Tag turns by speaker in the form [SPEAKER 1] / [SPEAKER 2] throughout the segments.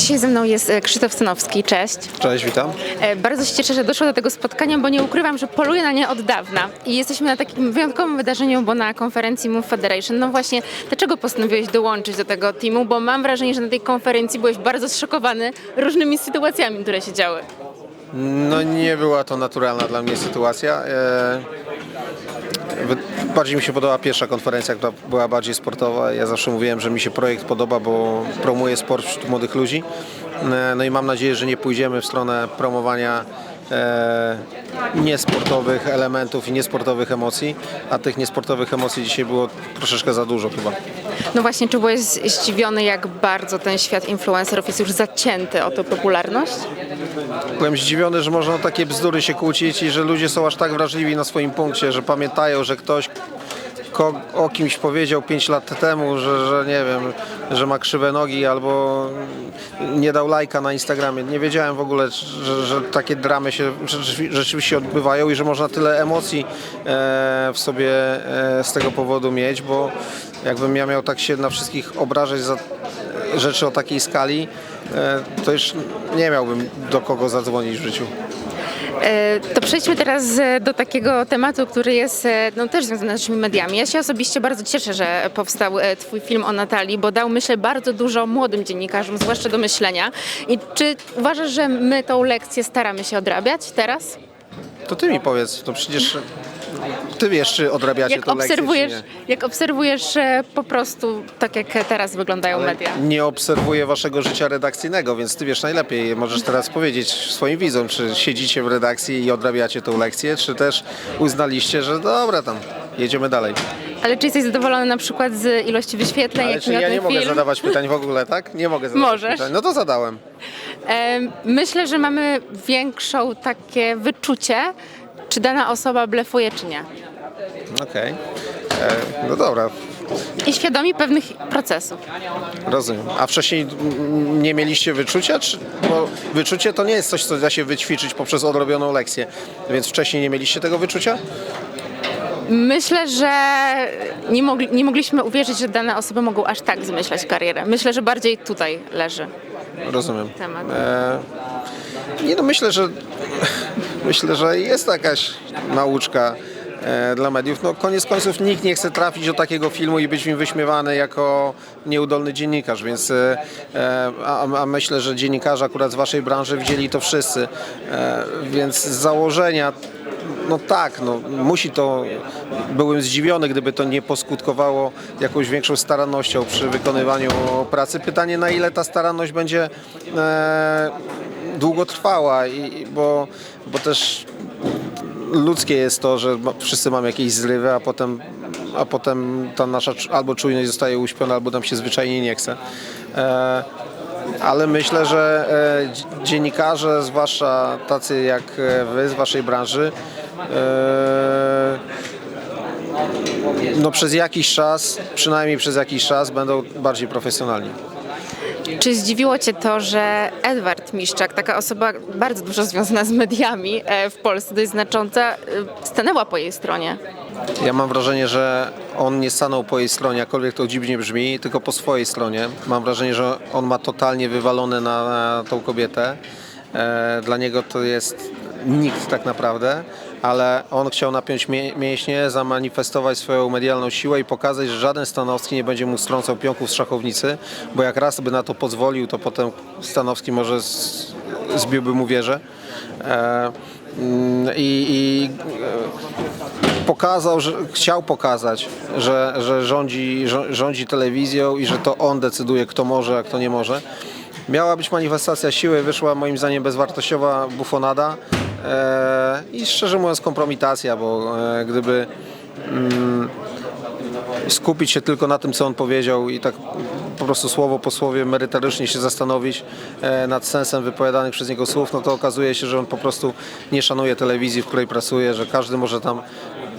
[SPEAKER 1] Dzisiaj ze mną jest e, Krzysztof Stanowski, cześć.
[SPEAKER 2] Cześć, witam.
[SPEAKER 1] E, Bardzo się cieszę, że doszło do tego spotkania, bo nie ukrywam, że poluję na nie od dawna. I jesteśmy na takim wyjątkowym wydarzeniu, bo na konferencji Move Federation. No właśnie, dlaczego postanowiłeś dołączyć do tego teamu? Bo mam wrażenie, że na tej konferencji byłeś bardzo zszokowany różnymi sytuacjami, które się działy.
[SPEAKER 2] No nie była to naturalna dla mnie sytuacja. Bardziej mi się podobała pierwsza konferencja, która była bardziej sportowa. Ja zawsze mówiłem, że mi się projekt podoba, bo promuje sport wśród młodych ludzi. E, No i mam nadzieję, że nie pójdziemy w stronę promowania niesportowych elementów i niesportowych emocji, a tych niesportowych emocji dzisiaj było troszeczkę za dużo chyba.
[SPEAKER 1] No właśnie, czy byłeś zdziwiony, jak bardzo ten świat influencerów jest już zacięty o tę popularność?
[SPEAKER 2] Byłem zdziwiony, że można o takie bzdury się kłócić i że ludzie są aż tak wrażliwi na swoim punkcie, że pamiętają, że ktoś ko- o kimś powiedział 5 lat temu, że, że nie wiem, że ma krzywe nogi albo nie dał lajka na Instagramie. Nie wiedziałem w ogóle, że, że takie dramy się rzeczywi- rzeczywiście odbywają i że można tyle emocji e, w sobie e, z tego powodu mieć, bo jakbym ja miał tak się na wszystkich obrażać za rzeczy o takiej skali, e, to już nie miałbym do kogo zadzwonić w życiu.
[SPEAKER 1] E, To przejdźmy teraz e, do takiego tematu, który jest e, no, też związany z naszymi mediami. Ja się osobiście bardzo cieszę, że powstał Twój film o Natalii, bo dał, myślę, bardzo dużo młodym dziennikarzom, zwłaszcza do myślenia. I czy uważasz, że my tą lekcję staramy się odrabiać teraz?
[SPEAKER 2] To ty mi powiedz, to przecież ty wiesz, czy odrabiacie
[SPEAKER 1] Jak
[SPEAKER 2] to
[SPEAKER 1] obserwujesz,
[SPEAKER 2] czy nie.
[SPEAKER 1] jak obserwujesz e, po prostu tak, jak teraz wyglądają media?
[SPEAKER 2] Nie obserwuję waszego życia redakcyjnego, więc ty wiesz najlepiej. Możesz teraz powiedzieć swoim widzom, czy siedzicie w redakcji i odrabiacie tą lekcję, czy też uznaliście, że dobra tam, jedziemy dalej.
[SPEAKER 1] Ale czy jesteś zadowolony na przykład z ilości wyświetleń,
[SPEAKER 2] Ale
[SPEAKER 1] jak
[SPEAKER 2] czy
[SPEAKER 1] miał
[SPEAKER 2] ja
[SPEAKER 1] ten
[SPEAKER 2] nie mogę
[SPEAKER 1] film?
[SPEAKER 2] zadawać pytań w ogóle, tak? Nie mogę zadawać
[SPEAKER 1] Możesz.
[SPEAKER 2] pytań. No to zadałem.
[SPEAKER 1] Myślę, że mamy większą takie wyczucie, czy dana osoba blefuje, czy nie.
[SPEAKER 2] Okej. E, No dobra,
[SPEAKER 1] I świadomi pewnych procesów.
[SPEAKER 2] Rozumiem. A wcześniej mm, nie mieliście wyczucia? Czy, bo wyczucie to nie jest coś, co da się wyćwiczyć poprzez odrobioną lekcję. Więc wcześniej nie mieliście tego wyczucia?
[SPEAKER 1] Myślę, że nie, mogli, nie mogliśmy uwierzyć, że dane osoby mogą aż tak zmyślać karierę. Myślę, że bardziej tutaj leży
[SPEAKER 2] Rozumiem.
[SPEAKER 1] temat.
[SPEAKER 2] E, nie no, myślę, że myślę, że jest jakaś nauczka e, dla mediów. No koniec końców nikt nie chce trafić do takiego filmu i być mi wyśmiewany jako nieudolny dziennikarz, więc e, e, a, a myślę, że dziennikarze akurat z waszej branży widzieli to wszyscy. Więc z założenia no tak, no, musi to. Byłem zdziwiony, gdyby to nie poskutkowało jakąś większą starannością przy wykonywaniu pracy. Pytanie, na ile ta staranność będzie e, długotrwała, i, bo, bo też ludzkie jest to, że wszyscy mamy jakieś zrywy, a potem, a potem ta nasza albo czujność zostaje uśpiona, albo nam się zwyczajnie nie chce. E, ale myślę, że e, dzi- dziennikarze, zwłaszcza tacy jak e, wy z waszej branży, no przez jakiś czas, przynajmniej przez jakiś czas będą bardziej profesjonalni.
[SPEAKER 1] Czy zdziwiło Cię to, że Edward Miszczak, taka osoba bardzo dużo związana z mediami e, w Polsce, dość znacząca, e, stanęła po jej stronie?
[SPEAKER 2] Ja mam wrażenie, że on nie stanął po jej stronie, jakkolwiek to dziwnie brzmi, tylko po swojej stronie. Mam wrażenie, że on ma totalnie wywalone na, na tą kobietę. E, dla niego to jest nikt tak naprawdę, ale on chciał napiąć mięśnie, zamanifestować swoją medialną siłę i pokazać, że żaden Stanowski nie będzie mu strącał pionków z szachownicy, bo jak raz by na to pozwolił, to potem Stanowski może zbiłby mu wieżę. E, I, i e, pokazał, że chciał pokazać, że, że rządzi, rządzi telewizją i że to on decyduje, kto może, a kto nie może. Miała być manifestacja siły, wyszła moim zdaniem bezwartościowa bufonada i szczerze mówiąc kompromitacja, bo e, gdyby mm, skupić się tylko na tym, co on powiedział i tak po prostu słowo po słowie merytorycznie się zastanowić e, nad sensem wypowiadanych przez niego słów, no to okazuje się, że on po prostu nie szanuje telewizji, w której pracuje, że każdy może tam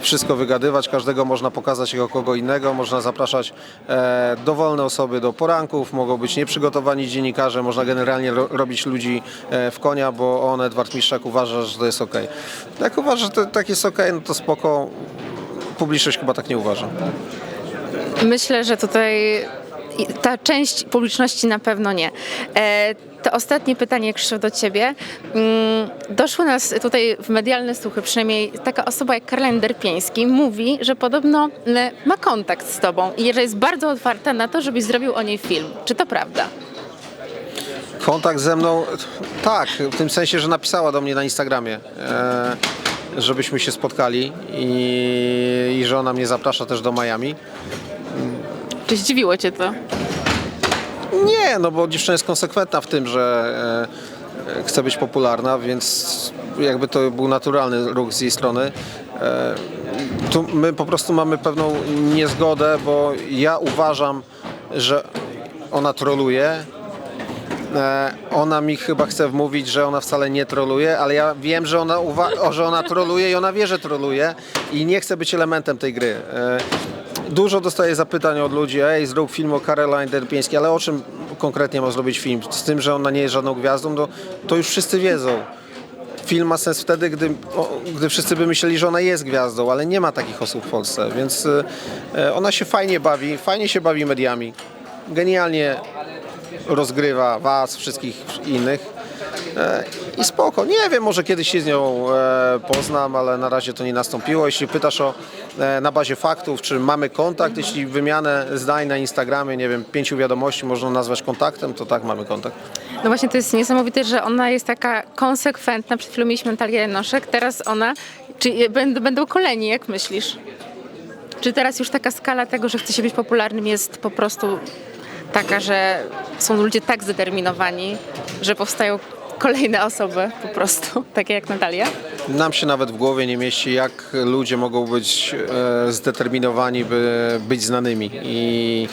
[SPEAKER 2] wszystko wygadywać, każdego można pokazać jako kogo innego, można zapraszać e, dowolne osoby do poranków, mogą być nieprzygotowani dziennikarze, można generalnie ro, robić ludzi e, w konia, bo on, Edward Miszczak, uważa, że to jest ok. Jak uważa, że to, tak jest ok, no to spoko. Publiczność chyba tak nie uważa.
[SPEAKER 1] Myślę, że tutaj ta część publiczności na pewno nie. E, to ostatnie pytanie, Krzysztof, do Ciebie. Mm, Doszły nas tutaj w medialne słuchy, przynajmniej taka osoba jak Karlen Derpieński mówi, że podobno e, ma kontakt z Tobą i że jest bardzo otwarta na to, żebyś zrobił o niej film. Czy to prawda?
[SPEAKER 2] Kontakt ze mną, tak, w tym sensie, że napisała do mnie na Instagramie, e, żebyśmy się spotkali i, i że ona mnie zaprasza też do Miami.
[SPEAKER 1] Czy zdziwiło Cię to?
[SPEAKER 2] Nie, no bo dziewczyna jest konsekwentna w tym, że e, e, chce być popularna, więc jakby to był naturalny ruch z jej strony. E, tu my po prostu mamy pewną niezgodę, bo ja uważam, że ona troluje. E, Ona mi chyba chce wmówić, że ona wcale nie troluje, ale ja wiem, że ona, uwa- o, że ona troluje i ona wie, że troluje i nie chce być elementem tej gry. E, Dużo dostaję zapytań od ludzi, ej, zrób film o Caroline Derpieńskiej, ale o czym konkretnie ma zrobić film? Z tym, że ona nie jest żadną gwiazdą, no, to już wszyscy wiedzą. Film ma sens wtedy, gdy, o, gdy wszyscy by myśleli, że ona jest gwiazdą, ale nie ma takich osób w Polsce, więc y, ona się fajnie bawi, fajnie się bawi mediami. Genialnie rozgrywa was, wszystkich innych. E, I spoko. Nie wiem, może kiedyś się z nią e, poznam, ale na razie to nie nastąpiło. Jeśli pytasz o e, na bazie faktów, czy mamy kontakt, jeśli wymianę zdań na Instagramie, nie wiem, pięciu wiadomości można nazwać kontaktem, to tak, mamy kontakt.
[SPEAKER 1] No właśnie to jest niesamowite, że ona jest taka konsekwentna. Przed chwilą mieliśmy Natalię Janoszek, teraz ona. Czy będą, kolejni, jak myślisz? Czy teraz już taka skala tego, że chce się być popularnym jest po prostu taka, że są ludzie tak zdeterminowani, że powstają kolejne osoby po prostu, takie jak Natalia?
[SPEAKER 2] Nam się nawet w głowie nie mieści, jak ludzie mogą być e, zdeterminowani, by być znanymi. I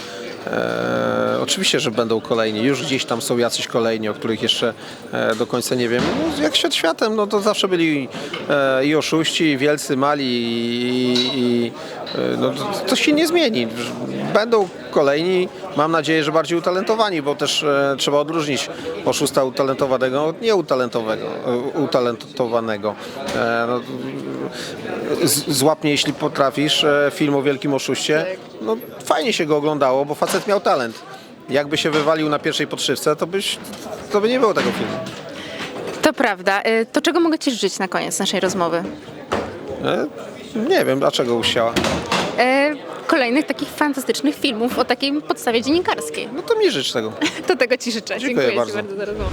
[SPEAKER 2] e, oczywiście, że będą kolejni. Już gdzieś tam są jacyś kolejni, o których jeszcze e, do końca nie wiem. No, jak świat światem, no to zawsze byli e, i oszuści, i wielcy, mali, i, i no, to, się nie zmieni. Będą kolejni, mam nadzieję, że bardziej utalentowani, bo też e, trzeba odróżnić oszusta utalentowanego od nieutalentowanego. e, utalentowanego. E, no, z, złap mnie, jeśli potrafisz, film o wielkim oszuście. No, fajnie się go oglądało, bo facet miał talent. Jakby się wywalił na pierwszej podszywce, to, byś, to by nie było tego filmu.
[SPEAKER 1] To prawda. To czego mogę Ci życzyć na koniec naszej rozmowy?
[SPEAKER 2] Nie wiem, dlaczego usiała.
[SPEAKER 1] E, Kolejnych takich fantastycznych filmów o takiej podstawie dziennikarskiej.
[SPEAKER 2] No to mi życz tego.
[SPEAKER 1] To tego Ci życzę.
[SPEAKER 2] Dziękuję
[SPEAKER 1] Ci
[SPEAKER 2] bardzo.
[SPEAKER 1] bardzo za rozmowę.